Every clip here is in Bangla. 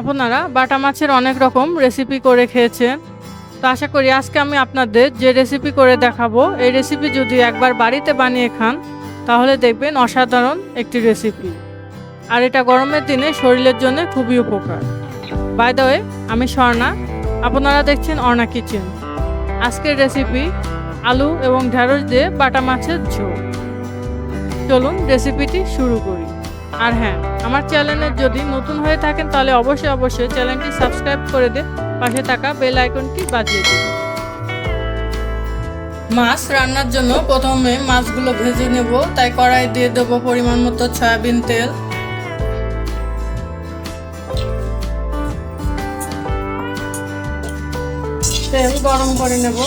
আপনারা বাটা মাছের অনেক রকম রেসিপি করে খেয়েছেন। তো আশা করি আজকে আমি আপনাদের যে রেসিপি করে দেখাবো, এই রেসিপি যদি একবার বাড়িতে বানিয়ে খান, তাহলে দেখবেন অসাধারণ একটি রেসিপি আর এটা গরমের দিনে শরীরের জন্য খুবই উপকার। বাই ওয়ে আমি স্বর্ণা, আপনারা দেখছেন অর্ণা কিচেন। আজকের রেসিপি আলু এবং ঢেঁড়স দিয়ে বাটা মাছের ঝোল। চলুন রেসিপিটি শুরু করি। আর হ্যাঁ আমার চ্যানেলে যদি নতুন হয়ে থাকেন, তাহলে অবশ্যই অবশ্যই চ্যানেলটি সাবস্ক্রাইব করে দিয়ে পাশে থাকা বেল আইকনটি বাজিয়ে দিন মাছ রান্নার জন্য প্রথমে মাছগুলো ভেজে নেব, তাই কড়াই দিয়ে দেবো পরিমাণ মতো সয়াবিন তেল। তেল গরম করে নেব।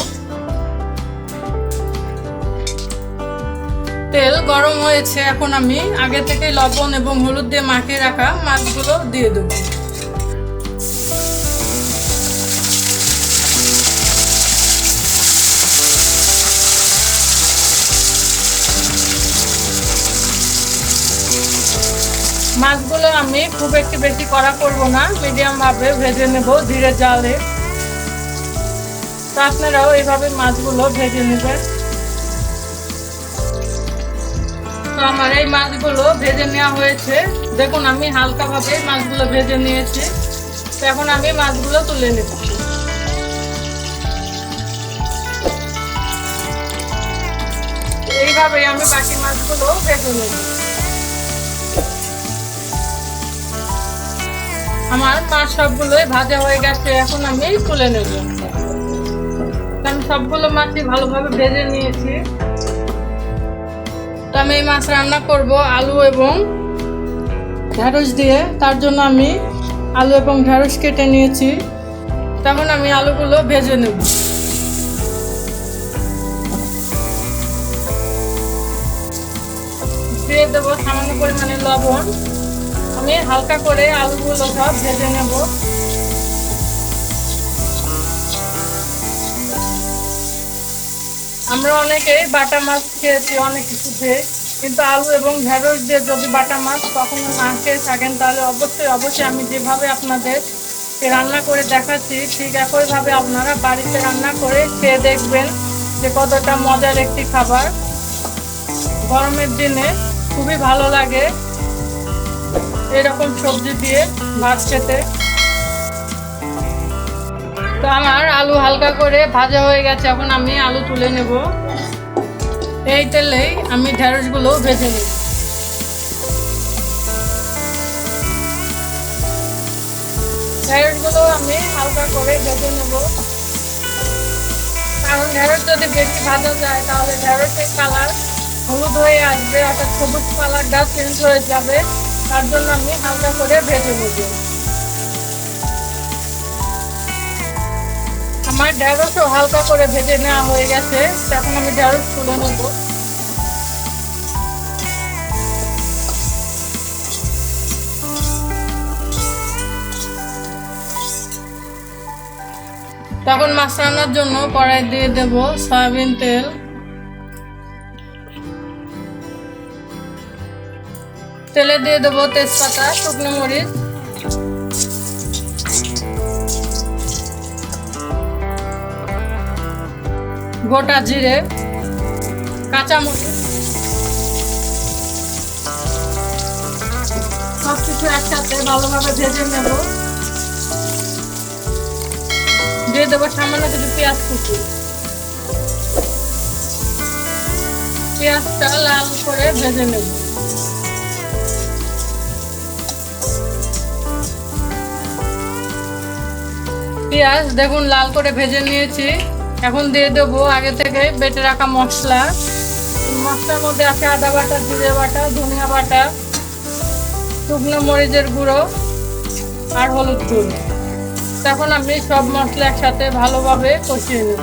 তেল গরম হয়েছে এখন আমি। আগে থেকে লবণ এবং হলুদ দিয়ে মাখিয়ে রাখা মাছগুলো দিয়ে দেবো। মাছগুলো আমি খুব একটু বেশি কড়া করব না মিডিয়াম ভাবে ভেজে নেব ধীরে জালে। তো আপনারাও এইভাবে মাছগুলো ভেজে নেবেন। তো আমার এই মাছগুলো ভেজে নেওয়া হয়েছে। দেখুন, আমি হালকাভাবে মাছগুলো ভেজে নিয়েছি। তো এখন আমি মাছগুলো তুলে নেব। এইভাবে আমি বাকি মাছগুলো ভেজে নেব। আমার মাছ সবগুলোই ভাজা হয়ে গেছে, এখন আমি তুলে নেব। আমি সবগুলো মাছই ভালোভাবে ভেজে নিয়েছি। আমি এই মাছ রান্না করব আলু এবং ঢেঁড়স দিয়ে। তার জন্য আমি আলু এবং ঢেঁড়স কেটে নিয়েছি। তখন আমি আলুগুলো ভেজে নেব। দেবো সামান্য পরিমাণে লবণ। আমি হালকা করে আলুগুলো সব ভেজে নেব। আমরা অনেকেই বাটা মাছ খেয়েছি, অনেক কিছুতে কিন্তু আলু এবং ঢেঁড়স দিয়ে যদি বাটা মাছ কখনো না খেয়ে থাকেন, তাহলে অবশ্যই অবশ্যই আমি যেভাবে আপনাদের রান্না করে দেখাচ্ছি, ঠিক একইভাবে আপনারা বাড়িতে রান্না করে খেয়ে দেখবেন যে কতটা মজার একটি খাবার। গরমের দিনে খুবই ভালো লাগে এরকম সবজি দিয়ে ভাত খেতে। তো আমার আলু হালকা করে ভাজা হয়ে গেছে, এখন আমি আলু তুলে নেব। এই তেলেই আমি ঢেঁড়সগুলো ভেজে নেব। ঢেঁড়সগুলো আমি হালকা করে ভেজে নেব। কারণ ঢেঁড়স যদি বেশি ভাজা যায়, তাহলে ঢেঁড়সের কালার হলুদ হয়ে আসবে অর্থাৎ সবুজ কালারটা চেঞ্জ হয়ে যাবে। তার জন্য আমি হালকা করে ভেজে নেব। আমার ঢেঁড়সও হালকা করে ভেজে নেওয়া হয়ে গেছে, তখন আমি ঢেঁড়স তুলে নেব। তখন মাছ রান্নার জন্য কড়াই দিয়ে দেব সয়াবিন তেল। তেলে দিয়ে দেবো তেজপাতা, শুকনো মরিচ। গোটা জিরে কাঁচা মরিচ সব কিছু একসাথে ভালোভাবে ভেজে নেব। দিয়ে দেবো সামান্য পেঁয়াজ পেঁয়াজটা লাল করে ভেজে নেব। পেঁয়াজ দেখুন লাল করে ভেজে নিয়েছি। এখন দিয়ে দেবো আগে থেকে বেটে রাখা মশলা। মশলার মধ্যে আছে আদা বাটা, জিরে বাটা, ধনিয়া বাটা, শুকনো মরিচের গুঁড়ো আর হলুদ গুঁড়ো। তখন আমি সব মশলা একসাথে ভালোভাবে কষিয়ে নেব।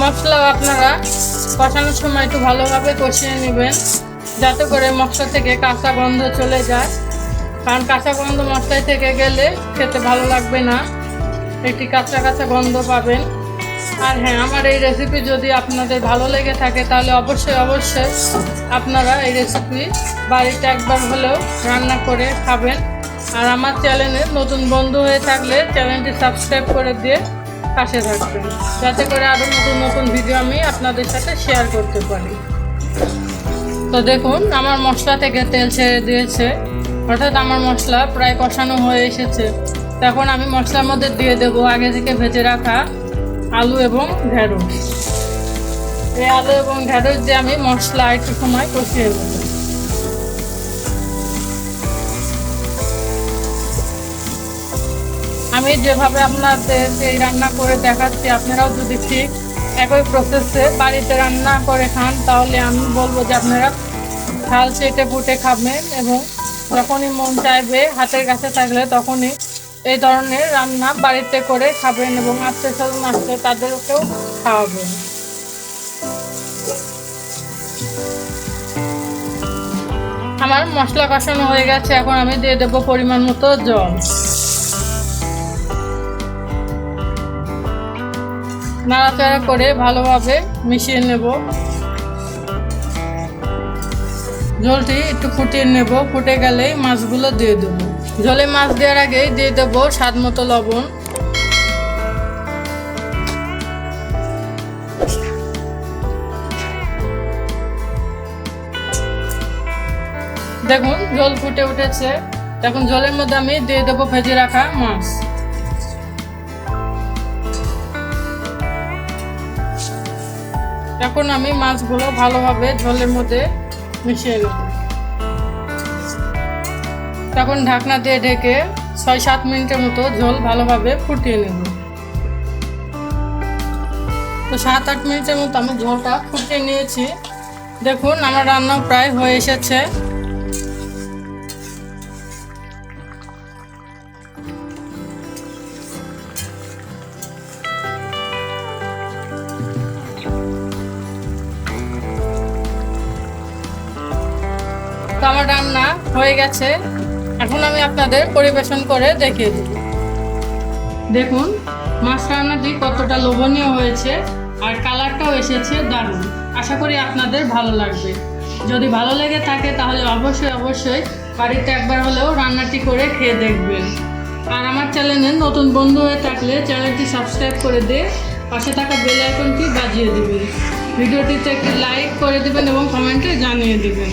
মশলা আপনারা কষানোর সময় একটু ভালোভাবে কষিয়ে নেবেন। যাতে করে মশলা থেকে কাঁচা গন্ধ চলে যায়। কারণ কাঁচা গন্ধ মশলায় থেকে গেলে খেতে ভালো লাগবে না। একটি কাঁচা কাঁচা গন্ধ পাবেন। আর হ্যাঁ আমার এই রেসিপি যদি আপনাদের ভালো লেগে থাকে, তাহলে অবশ্যই অবশ্যই আপনারা এই রেসিপি বাড়িতে একবার হলেও রান্না করে খাবেন। আর আমার চ্যানেলে নতুন বন্ধু হয়ে থাকলে চ্যানেলটি সাবস্ক্রাইব করে দিয়ে পাশে থাকবেন। যাতে করে আরও নতুন নতুন ভিডিও আমি আপনাদের সাথে শেয়ার করতে পারি। তো দেখুন, আমার মশলা থেকে তেল ছেড়ে দিয়েছে। অর্থাৎ আমার মশলা প্রায় কষানো হয়ে এসেছে। তখন আমি মশলার মধ্যে দিয়ে দেব আগে থেকে ভেজে রাখা আলু এবং ঢেঁড়স। এই আলু এবং ঢেঁড়স দিয়ে আমি মশলা একটু সময় কষিয়ে নেব। আমি যেভাবে আপনাদের এই রান্না করে দেখাচ্ছি, আপনারাও যদি ঠিক একই প্রসেসে বাড়িতে রান্না করে খান, তাহলে আমি বলব যে আপনারা ঝাল চেটে ফুটে খাবেন এবং যখনই মন চাইবে হাতের কাছে থাকলে তখনই এই ধরনের রান্না বাড়িতে করে খাবেন এবং আত্মীয় স্বজন আসলে তাদেরকেও খাওয়াবেন। আমার মশলা কষানো হয়ে গেছে, এখন আমি দিয়ে দেবো পরিমাণ মতো জল। নাড়াচাড়া করে ভালোভাবে মিশিয়ে নেব। জলটি একটু ফুটিয়ে নেব। ফুটে গেলেই মাছগুলো দিয়ে দেবো। জলে মাছ দেওয়ার আগেই দিয়ে দেবো স্বাদ মতো লবণ। দেখুন জল ফুটে উঠেছে। এখন জলের মধ্যে আমি দিয়ে দেবো ভেজে রাখা মাছ। এখন আমি মাছগুলো ভালোভাবে ঝোলের মধ্যে মিশিয়ে নেব। তখন ঢাকনা দিয়ে ঢেকে ছয় সাত মিনিটের মতো ঝোল ভালোভাবে ফুটিয়ে নেব। তো সাত আট মিনিটের মতো আমি ঝোলটা ফুটিয়ে নিয়েছি। দেখুন, আমার রান্না প্রায় হয়ে এসেছে। আমার রান্না হয়ে গেছে, এখন আমি আপনাদের পরিবেশন করে দেখিয়ে দেব। দেখুন মাছ রান্নাটি কতটা লোভনীয় হয়েছে আর কালারটাও এসেছে দারুণ। আশা করি আপনাদের ভালো লাগবে। যদি ভালো লেগে থাকে তাহলে অবশ্যই অবশ্যই বাড়িতে একবার হলেও রান্নাটি করে খেয়ে দেখবেন। আর আমার চ্যানেলে নতুন বন্ধু হয়ে থাকলে চ্যানেলটি সাবস্ক্রাইব করে দিয়ে পাশে থাকা বেল আইকনটি বাজিয়ে দেবেন। ভিডিওটিতে একটি লাইক করে দেবেন এবং কমেন্টে জানিয়ে দেবেন।